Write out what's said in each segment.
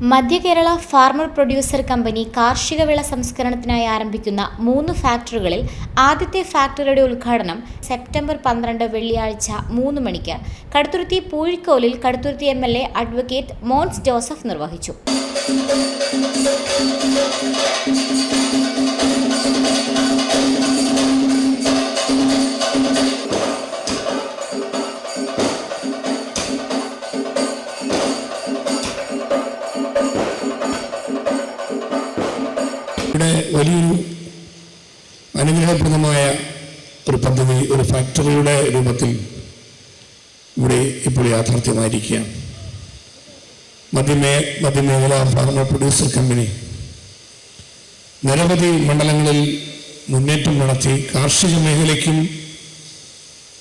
മധ്യ Kerala farmer producer company കാർഷിക വിള സംസ്കരണത്തിനായി ആരംഭിക്കുന്ന മൂന്ന് ഫാക്ടറികളിൽ ആദ്യത്തെ ഫാക്ടറിയുടെ ഉദ്ഘാടനം സെപ്റ്റംബർ പന്ത്രണ്ട് വെള്ളിയാഴ്ച മൂന്ന് മണിക്ക്. Kaduthuruthy പൂഴിക്കോലിൽ Kaduthuruthy M L A advocate Mons Joseph നിർവഹിച്ചു. ഫാക്ടറിയുടെ രൂപത്തിൽ ഇവിടെ ഇപ്പോൾ യാഥാർത്ഥ്യമായിരിക്കുകയാണ്. മധ്യമേ മധ്യമേഖല ഫാർമ പ്രൊഡ്യൂസർ കമ്പനി നിരവധി മണ്ഡലങ്ങളിൽ മുന്നേറ്റം നടത്തി കാർഷിക മേഖലയ്ക്കും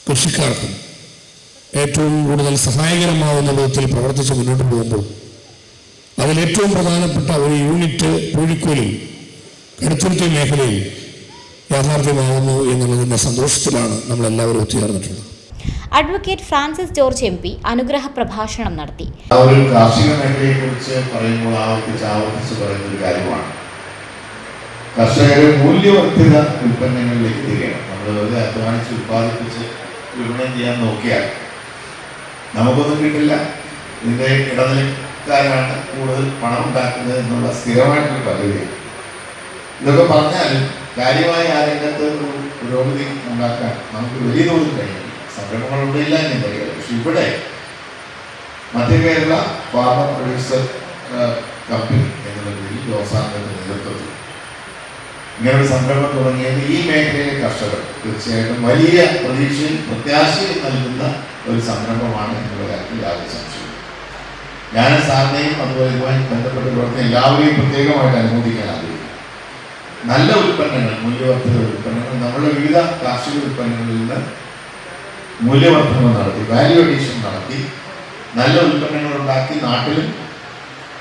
കൃഷിക്കാർക്കും ഏറ്റവും കൂടുതൽ സഹായകരമാവുന്ന വിധത്തിൽ പ്രവർത്തിച്ച് മുന്നോട്ട് പോകുമ്പോൾ അതിലേറ്റവും പ്രധാനപ്പെട്ട ഒരു യൂണിറ്റ് പൂഴിക്കോലിൽ കടുത്തുരുത്തി മേഖലയിൽ യാഥാർത്ഥ്യമാകുന്നു എന്നുള്ളതിന്റെ സന്തോഷത്തിലാണ് നമ്മളെല്ലാവരും ഒത്തുചേർന്നിട്ടുള്ളത്. Advocate Francis George M P അനുഗ്രഹ പ്രഭാഷണം നടത്തി. ആ ഒരു കാർഷിക മേഖലയെ കുറിച്ച് പറയുമ്പോൾ ആവർത്തിച്ച് ആവർത്തിച്ച് പറയുന്ന ഒരു കാര്യമാണ്. കർഷകരെ മൂല്യവർദ്ധിത ഉൽപ്പന്നങ്ങളിലേക്ക് തിരിയണം. നമ്മൾ വെറുതെ അധ്വാനിച്ച് ഉൽപ്പാദിപ്പിച്ച് വിപണനം ചെയ്യാൻ നോക്കിയാൽ നമുക്കൊന്നും കിട്ടില്ല. ഇതിന്റെ ഇടനിലക്കാരാണ് കൂടുതൽ പണം ഉണ്ടാക്കുന്നത് എന്നുള്ള സ്ഥിരമായിട്ടൊരു പദ്ധതിയാണ് ഇതൊക്കെ പറഞ്ഞാലും കാര്യമായ ആ രംഗത്ത് ഒരു പുരോഗതി ഉണ്ടാക്കാൻ നമുക്ക് വലിയ തോതിൽ കഴിയും. സംരംഭങ്ങളുണ്ട് ഇല്ല എന്ന് പറയുക പക്ഷെ ഇവിടെ മധ്യകേരള ഫാർമ പ്രൊഡ്യൂസർ കമ്പനി എന്നുള്ള പേരിൽ വ്യവസായത്തിന്റെ നേതൃത്വത്തിൽ. ഇങ്ങനെ സംരംഭം തുടങ്ങിയത് ഈ മേഖലയിലെ കർഷകർ തീർച്ചയായിട്ടും വലിയ പ്രതീക്ഷയും പ്രത്യാശയും നൽകുന്ന ഒരു സംരംഭമാണ് എന്നുള്ള കാര്യത്തിൽ യാതൊരു സംശയം ഞാൻ സാറിനെയും അതുപോലെ ഇതുമായി ബന്ധപ്പെട്ട് പ്രവർത്തനം എല്ലാവരെയും പ്രത്യേകമായിട്ട് അനുമോദിക്കാൻ ആഗ്രഹിക്കുന്നു. നല്ല ഉൽപ്പന്നങ്ങൾ മൂല്യവർദ്ധിത ഉൽപ്പന്നങ്ങൾ നമ്മുടെ വിവിധ കാർഷിക ഉൽപ്പന്നങ്ങളിൽ നിന്ന് മൂല്യവർദ്ധന നടത്തി വാല്യൂ അഡീഷൻ നടത്തി നല്ല ഉൽപ്പന്നങ്ങൾ ഉണ്ടാക്കി നാട്ടിലും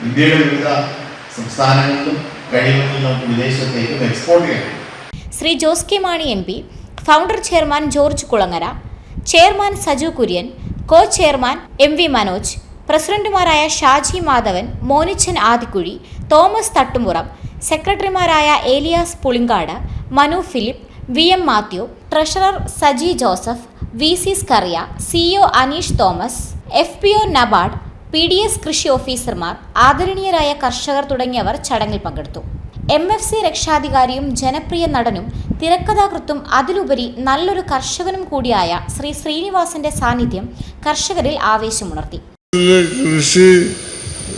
ഇന്ത്യയുടെ വിവിധ സംസ്ഥാനങ്ങളിലും കഴിയുമെങ്കിൽ നമുക്ക് വിദേശത്തേക്കും എക്സ്പോർട്ട് ചെയ്യാം. Shri Jose K Mani M P founder chairman George Kulangara chairman Saju Kurian co chairman M V Manoj പ്രസിഡന്റുമാരായ ഷാജി മാധവൻ മോനിച്ചൻ ആദിക്കുഴി തോമസ് തട്ടുമുറം സെക്രട്ടറിമാരായ Elias Pulinkad Manu Philip V M Mathew treasurer Saji Joseph V C Scaria CEO Aneesh Thomas F P O NABARD P D S കൃഷി ഓഫീസർമാർ ആദരണീയരായ കർഷകർ തുടങ്ങിയവർ ചടങ്ങിൽ പങ്കെടുത്തു. M F C രക്ഷാധികാരിയും ജനപ്രിയ നടനും തിരക്കഥാകൃത്തും അതിലുപരി നല്ലൊരു കർഷകനും കൂടിയായ ശ്രീ ശ്രീനിവാസന്റെ സാന്നിധ്യം കർഷകരിൽ ആവേശമുണർത്തി.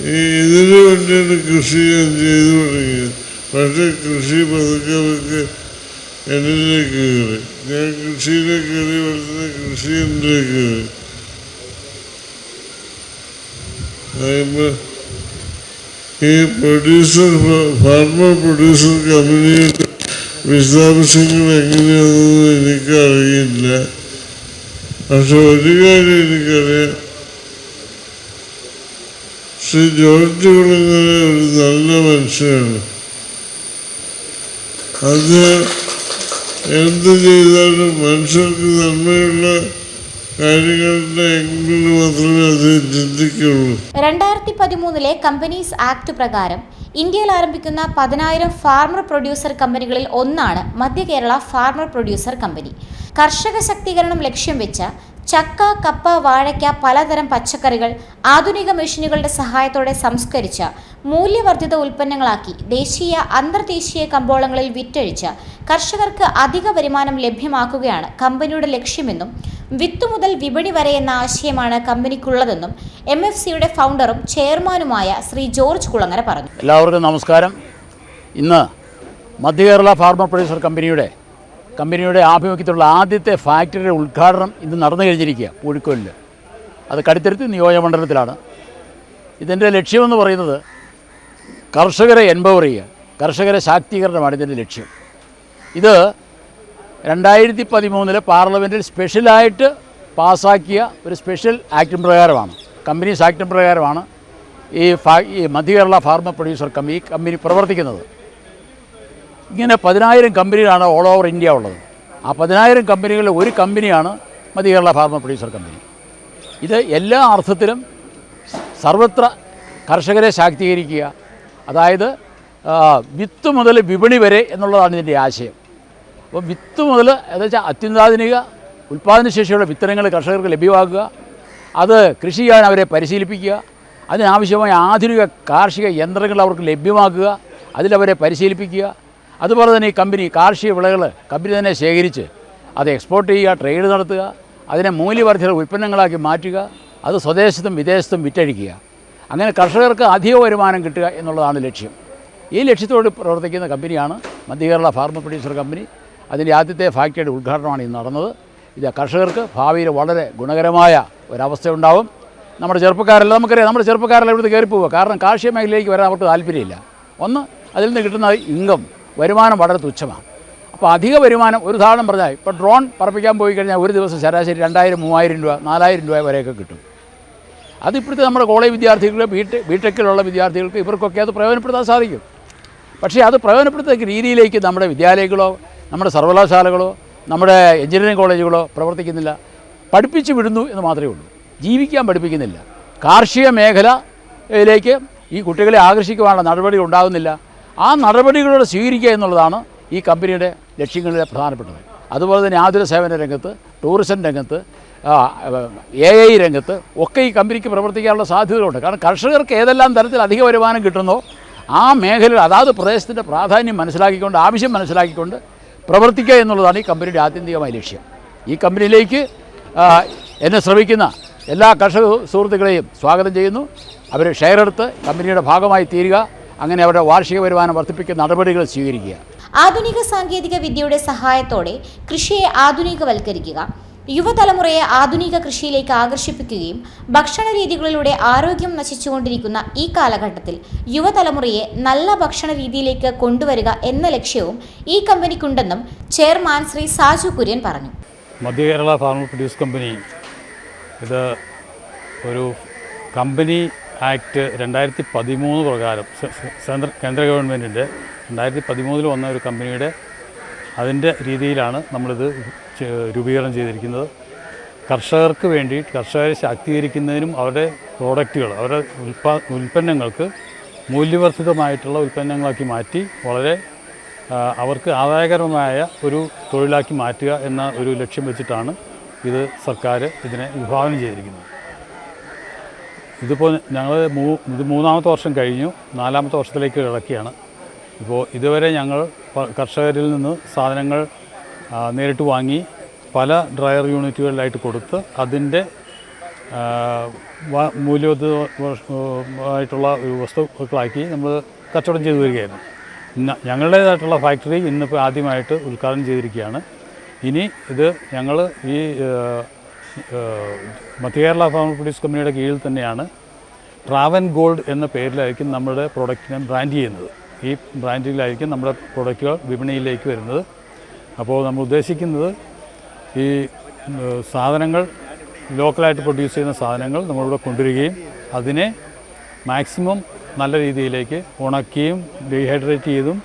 ഇതിനു വേണ്ടിയാണ് കൃഷി ഞാൻ ചെയ്തു തുടങ്ങിയത് പക്ഷേ കൃഷി പതുക്കെ പതുക്കെ എന്നിലേക്ക് കയറി. ഞാൻ കൃഷിയിലേക്ക് കയറി വരുന്ന കൃഷി എന്നിലേക്ക് കയറി. ഈ പ്രൊഡ്യൂസർ ഫാർമർ പ്രൊഡ്യൂസർ കമ്പനിയുടെ വിശദാംശങ്ങൾ എങ്ങനെയാണെന്ന് എനിക്കറിയില്ല. പക്ഷെ ഒരു കാര്യം എനിക്കറിയാം. ശ്രീ ജോർജ് കുളങ്ങര ഒരു നല്ല മനുഷ്യനാണ്. അത് എന്ത് ചെയ്താലും മനുഷ്യർക്ക് നന്മയുള്ള രണ്ടായിരത്തി പതിമൂന്നിലെ കമ്പനീസ് ആക്ട് പ്രകാരം ഇന്ത്യയിൽ ആരംഭിക്കുന്ന പതിനായിരം ഫാർമർ പ്രൊഡ്യൂസർ കമ്പനികളിൽ ഒന്നാണ് മധ്യ കേരള ഫാർമർ പ്രൊഡ്യൂസർ കമ്പനി. കർഷക ശക്തീകരണം ലക്ഷ്യം വെച്ച് ചക്ക കപ്പ വാഴയ്ക്ക പലതരം പച്ചക്കറികൾ ആധുനിക മെഷീനുകളുടെ സഹായത്തോടെ സംസ്കരിച്ച മൂല്യവർദ്ധിത ഉൽപ്പന്നങ്ങളാക്കി ദേശീയ അന്തർദേശീയ കമ്പോളങ്ങളിൽ വിറ്റഴിച്ച കർഷകർക്ക് അധിക വരുമാനം ലഭ്യമാക്കുകയാണ് കമ്പനിയുടെ ലക്ഷ്യമെന്നും വിത്ത് മുതൽ വിപണി വരെ എന്ന ആശയമാണ് കമ്പനിക്കുള്ളതെന്നും എം എഫ് സിയുടെ ഫൗണ്ടറും ചെയർമാനുമായ ശ്രീ ജോർജ് കുളങ്ങര പറഞ്ഞു. എല്ലാവർക്കും നമസ്കാരം. ഇന്ന് മധ്യ കേരള പ്രൊഡ്യൂസർ കമ്പനിയുടെ കമ്പനിയുടെ ആഭിമുഖ്യത്തിലുള്ള ആദ്യത്തെ ഫാക്ടറിയുടെ ഉദ്ഘാടനം ഇന്ന് നടന്നു കഴിഞ്ഞിരിക്കുക കോഴിക്കോടിൽ അത് കടുത്തിരുത്തി നിയോജകമണ്ഡലത്തിലാണ് ഇതിന്റെ ലക്ഷ്യമെന്ന് പറയുന്നത് കർഷകരെ എൻപവർ ചെയ്യുക. കർഷകരെ ശാക്തീകരണമാണ് ഇതിന്റെ ലക്ഷ്യം. ഇത് രണ്ടായിരത്തി പതിമൂന്നിലെ പാർലമെന്റിൽ സ്പെഷ്യലായിട്ട് പാസ്സാക്കിയ ഒരു സ്പെഷ്യൽ ആക്ടിൻ പ്രകാരമാണ്. കമ്പനീസ് ആക്ടിൻ പ്രകാരമാണ് ഈ ഫാ ഈ Madhya Kerala pharma producer company company പ്രവർത്തിക്കുന്നത്. ഇങ്ങനെ പതിനായിരം കമ്പനികളാണ് ഓൾ ഓവർ ഇന്ത്യ ഉള്ളത്. ആ പതിനായിരം കമ്പനികളിൽ ഒരു കമ്പനിയാണ് മധ്യ കേരള ഫാർമർ പ്രൊഡ്യൂസർ കമ്പനി. ഇത് എല്ലാ അർത്ഥത്തിലും സർവത്ര കർഷകരെ ശാക്തീകരിക്കുക. അതായത് വിത്ത് മുതൽ വിപണി വരെ എന്നുള്ളതാണ് ഇതിന്റെ ആശയം. അപ്പോൾ വിത്ത് മുതൽ എന്നുവെച്ചാൽ അത്യന്താധുനിക ഉൽപ്പാദനശേഷിയുള്ള വിത്തനങ്ങൾ കർഷകർക്ക് ലഭ്യമാക്കുക. അത് കൃഷി ചെയ്യാൻ അവരെ പരിശീലിപ്പിക്കുക. അതിനാവശ്യമായ ആധുനിക കാർഷിക യന്ത്രങ്ങൾ അവർക്ക് ലഭ്യമാക്കുക. അതിലവരെ പരിശീലിപ്പിക്കുക. അതുപോലെ തന്നെ ഈ കമ്പനി കാർഷിക വിളകൾ കമ്പനി തന്നെ ശേഖരിച്ച് അത് എക്സ്പോർട്ട് ചെയ്യുക ട്രേഡ് നടത്തുക അതിനെ മൂല്യവർദ്ധിത ഉൽപ്പന്നങ്ങളാക്കി മാറ്റുക അത് സ്വദേശത്തും വിദേശത്തും വിറ്റഴിക്കുക. അങ്ങനെ കർഷകർക്ക് അധിക വരുമാനം കിട്ടുക എന്നുള്ളതാണ് ലക്ഷ്യം. ഈ ലക്ഷ്യത്തോട് പ്രവർത്തിക്കുന്ന കമ്പനിയാണ് മധ്യകേരള ഫാർമ പ്രൊഡ്യൂസർ കമ്പനി. അതിന്റെ ആദ്യത്തെ ഫാക്ടറിയുടെ ഉദ്ഘാടനമാണ് ഇന്ന് നടന്നത്. ഇത് കർഷകർക്ക് ഭാവിയിൽ വളരെ ഗുണകരമായ ഒരവസ്ഥ ഉണ്ടാവും. നമ്മുടെ ചെറുപ്പക്കാരെല്ലാം നമുക്കറിയാം നമ്മുടെ ചെറുപ്പക്കാരെല്ലാം ഇവിടുത്തെ കയറി പോവുക കാരണം കാർഷിക മേഖലയിലേക്ക് വരാൻ അവർക്ക് താല്പര്യമില്ല. ഒന്ന് അതിൽ നിന്ന് കിട്ടുന്ന ഇൻകം വരുമാനം വളരെ തുച്ഛമാണ്. അപ്പോൾ അധിക വരുമാനം ഒരു ഉദാഹരണം പറഞ്ഞാൽ ഇപ്പോൾ ഡ്രോൺ പറപ്പിക്കാൻ പോയി കഴിഞ്ഞാൽ ഒരു ദിവസം ശരാശരി രണ്ടായിരം മൂവായിരം രൂപ നാലായിരം രൂപ വരെയൊക്കെ കിട്ടും. അത് അതിപ്പോഴത്തെ നമ്മുടെ കോളേജ് വിദ്യാർത്ഥികൾ ബിടെക് ബിടെക്കിലുള്ള വിദ്യാർത്ഥികൾക്ക് ഇവർക്കൊക്കെ അത് പ്രയോജനപ്പെടുത്താൻ സാധിക്കും. പക്ഷേ അത് പ്രയോജനപ്പെടുത്തുന്ന രീതിയിലേക്ക് നമ്മുടെ വിദ്യാലയങ്ങളോ നമ്മുടെ സർവകലാശാലകളോ നമ്മുടെ എഞ്ചിനീയറിംഗ് കോളേജുകളോ പ്രവർത്തിക്കുന്നില്ല. പഠിപ്പിച്ചു വിടുന്നു എന്ന് മാത്രമേ ഉള്ളൂ. ജീവിക്കാൻ പഠിപ്പിക്കുന്നില്ല. കാർഷിക മേഖലയിലേക്ക് ഈ കുട്ടികളെ ആകർഷിക്കുവാനുള്ള നടപടി ഉണ്ടാകുന്നില്ല. ആ നടപടികളോട് സ്വീകരിക്കുക എന്നുള്ളതാണ് ഈ കമ്പനിയുടെ ലക്ഷ്യങ്ങളിലെ പ്രധാനപ്പെട്ടത്. അതുപോലെ തന്നെ ആതുര സേവന രംഗത്ത് ടൂറിസം രംഗത്ത് എ ഐ രംഗത്ത് ഒക്കെ ഈ കമ്പനിക്ക് പ്രവർത്തിക്കാനുള്ള സാധ്യതകളുണ്ട്. കാരണം കർഷകർക്ക് ഏതെല്ലാം തരത്തിൽ അധിക വരുമാനം കിട്ടുന്നോ ആ മേഖലയിൽ അതാത് പ്രദേശത്തിന്റെ പ്രാധാന്യം മനസ്സിലാക്കിക്കൊണ്ട് ആവശ്യം മനസ്സിലാക്കിക്കൊണ്ട് പ്രവർത്തിക്കുക എന്നുള്ളതാണ് ഈ കമ്പനിയുടെ ആത്യന്തികമായ ലക്ഷ്യം. ഈ കമ്പനിയിലേക്ക് എന്നെ ശ്രമിക്കുന്ന എല്ലാ കർഷക സുഹൃത്തുക്കളെയും സ്വാഗതം ചെയ്യുന്നു. അവർ ഷെയർ എടുത്ത് കമ്പനിയുടെ ഭാഗമായി തീരുക. അങ്ങനെ അവരുടെ വാർഷിക വരുമാനം വർദ്ധിപ്പിക്കുന്ന നടപടികൾ സ്വീകരിക്കുക. ആധുനിക സാങ്കേതിക വിദ്യയുടെ സഹായത്തോടെ കൃഷിയെ ആധുനികവൽക്കരിക്കുക യുവതലമുറയെ ആധുനിക കൃഷിയിലേക്ക് ആകർഷിപ്പിക്കുകയും ഭക്ഷണ രീതികളിലൂടെ ആരോഗ്യം നശിച്ചുകൊണ്ടിരിക്കുന്ന ഈ കാലഘട്ടത്തിൽ യുവതലമുറയെ നല്ല ഭക്ഷണ രീതിയിലേക്ക് കൊണ്ടുവരിക എന്ന ലക്ഷ്യവും ഈ കമ്പനിക്കുണ്ടെന്നും ചെയർമാൻ ശ്രീ സാജു കുര്യൻ പറഞ്ഞു. Madhya Kerala pharma produce company ഇത് ഒരു കമ്പനി ആക്ട് രണ്ടായിരത്തി പതിമൂന്ന് പ്രകാരം കേന്ദ്ര കേന്ദ്ര ഗവൺമെന്റിന്റെ രണ്ടായിരത്തി പതിമൂന്നിൽ വന്ന ഒരു കമ്പനിയുടെ അതിന്റെ രീതിയിലാണ് നമ്മളിത് രൂപീകരണം ചെയ്തിരിക്കുന്നത്. കർഷകർക്ക് വേണ്ടി കർഷകരെ ശാക്തീകരിക്കുന്നതിനും അവരുടെ പ്രോഡക്റ്റുകൾ അവരുടെ ഉൽപ്പാ ഉൽപ്പന്നങ്ങൾക്ക് മൂല്യവർദ്ധിതമായിട്ടുള്ള ഉൽപ്പന്നങ്ങളാക്കി മാറ്റി വളരെ അവർക്ക് ആദായകരമായ ഒരു തൊഴിലാക്കി മാറ്റുക എന്ന ഒരു ലക്ഷ്യം വെച്ചിട്ടാണ് ഇത് സർക്കാർ ഇതിനെ വിഭാവനം ചെയ്തിരിക്കുന്നത്. ഇതിപ്പോൾ ഞങ്ങൾ മൂ ഇത് മൂന്നാമത്തെ വർഷം കഴിഞ്ഞു. നാലാമത്തെ വർഷത്തിലേക്ക് കിടക്കുകയാണ് ഇപ്പോൾ ഇതുവരെ ഞങ്ങൾ കർഷകരിൽ നിന്ന് സാധനങ്ങൾ നേരിട്ട് വാങ്ങി പല ഡ്രയർ യൂണിറ്റുകളിലായിട്ട് കൊടുത്ത് അതിന്റെ മൂല്യവത്തായിട്ടുള്ള ഒരു വസ്തുക്കളാക്കി നമ്മൾ കച്ചവടം ചെയ്തു വരികയായിരുന്നു. ഞങ്ങളുടേതായിട്ടുള്ള ഫാക്ടറി ഇന്നിപ്പോൾ ആദ്യമായിട്ട് ഉദ്ഘാടനം ചെയ്തിരിക്കുകയാണ്. ഇനി ഇത് ഞങ്ങൾ ഈ മധ്യകേരള ഫാർമർ പ്രൊഡ്യൂസ് കമ്പനിയുടെ കീഴിൽ തന്നെയാണ് ട്രാവൻ ഗോൾഡ് എന്ന പേരിലായിരിക്കും നമ്മുടെ പ്രൊഡക്റ്റിനെ ബ്രാൻഡ് ചെയ്യുന്നത്. ഈ ബ്രാൻഡിലായിരിക്കും നമ്മുടെ പ്രൊഡക്റ്റുകൾ വിപണിയിലേക്ക് വരുന്നത്. അപ്പോൾ നമ്മൾ ഉദ്ദേശിക്കുന്നത് ഈ സാധനങ്ങൾ ലോക്കലായിട്ട് പ്രൊഡ്യൂസ് ചെയ്യുന്ന സാധനങ്ങൾ നമ്മളിവിടെ കൊണ്ടുവരികയും അതിനെ മാക്സിമം നല്ല രീതിയിലേക്ക് ഉണക്കിയും ഡീഹൈഡ്രേറ്റ് ചെയ്തും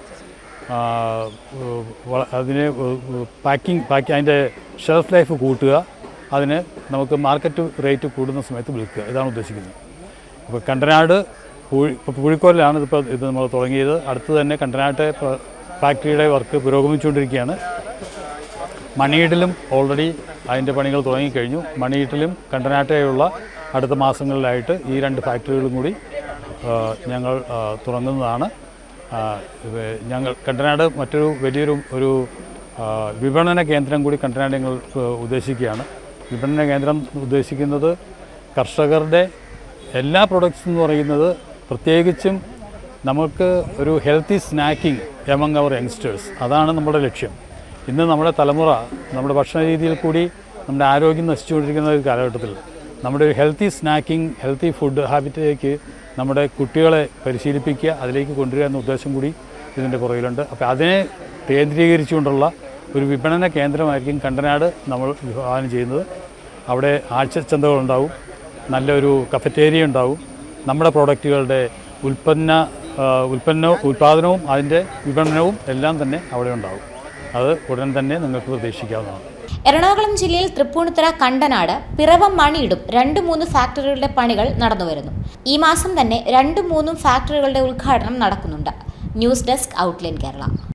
അതിനെ പാക്കിംഗ് പാക്കി അതിന്റെ ഷെൽഫ് ലൈഫ് കൂട്ടുക അതിന് നമുക്ക് മാർക്കറ്റ് റേറ്റ് കൂടുന്ന സമയത്ത് വിൽക്കുക. ഇതാണ് ഉദ്ദേശിക്കുന്നത്. ഇപ്പോൾ കണ്ടനാട് പൂഴി ഇപ്പോൾ പൂഴിക്കോലിലാണ് ഇതിപ്പോൾ ഇത് നമ്മൾ തുടങ്ങിയത്. അടുത്ത് തന്നെ കണ്ടനാട്ടെ ഫാക്ടറിയുടെ വർക്ക് പുരോഗമിച്ചുകൊണ്ടിരിക്കുകയാണ്. മണിയിടലും ഓൾറെഡി അതിന്റെ പണികൾ തുടങ്ങിക്കഴിഞ്ഞു. മണിയിട്ടിലും കണ്ടനാട്ടയുള്ള അടുത്ത മാസങ്ങളിലായിട്ട് ഈ രണ്ട് ഫാക്ടറികളും കൂടി ഞങ്ങൾ തുടങ്ങുന്നതാണ്. ഞങ്ങൾ കണ്ടനാട് മറ്റൊരു വലിയൊരു ഒരു വിപണന കേന്ദ്രം കൂടി കണ്ടനാട് ഞങ്ങൾ ഉദ്ദേശിക്കുകയാണ്. വിപണന കേന്ദ്രം ഉദ്ദേശിക്കുന്നത് കർഷകരുടെ എല്ലാ പ്രൊഡക്ട്സ് എന്ന് പറയുന്നത് പ്രത്യേകിച്ചും നമുക്ക് ഒരു healthy snacking among our youngsters അതാണ് നമ്മുടെ ലക്ഷ്യം. ഇന്ന് നമ്മുടെ തലമുറ നമ്മുടെ ഭക്ഷണ രീതിയിൽ കൂടി നമ്മുടെ ആരോഗ്യം നശിച്ചുകൊണ്ടിരിക്കുന്ന ഒരു കാലഘട്ടത്തിൽ നമ്മുടെ ഒരു ഹെൽത്തി സ്നാക്കിംഗ് ഹെൽത്തി ഫുഡ് ഹാബിറ്റിലേക്ക് നമ്മുടെ കുട്ടികളെ പരിശീലിപ്പിക്കുക അതിലേക്ക് കൊണ്ടുവരിക എന്ന ഉദ്ദേശം കൂടി ഇതിന്റെ പുറകിലുണ്ട്. അപ്പോൾ അതിനെ കേന്ദ്രീകരിച്ചുകൊണ്ടുള്ള ഒരു വിപണന കേന്ദ്രമായിരിക്കും കണ്ടനാട് നമ്മൾ വിഭാവനം ചെയ്യുന്നത്. അവിടെ ആഴ്ചച്ചന്തകളുണ്ടാവും. നല്ലൊരു കഫറ്റേരിയ ഉണ്ടാവും. നമ്മുടെ പ്രോഡക്റ്റുകളുടെ ഉൽപ്പന്ന ഉൽപ്പന്ന ഉൽപ്പാദനവും അതിന്റെ വിപണനവും എല്ലാം തന്നെ അവിടെ ഉണ്ടാവും. അത് ഉടൻ തന്നെ നിങ്ങൾക്ക് പ്രതീക്ഷിക്കാവുന്നതാണ്. എറണാകുളം ജില്ലയിൽ തൃപ്പൂണിത്തുറ കണ്ടനാട് പിറവം മണിയിടും രണ്ട് മൂന്ന് ഫാക്ടറികളുടെ പണികൾ നടന്നുവരുന്നു ഈ മാസം തന്നെ രണ്ടും മൂന്നും ഫാക്ടറികളുടെ ഉദ്ഘാടനം നടക്കുന്നുണ്ട്. News desk outline Kerala.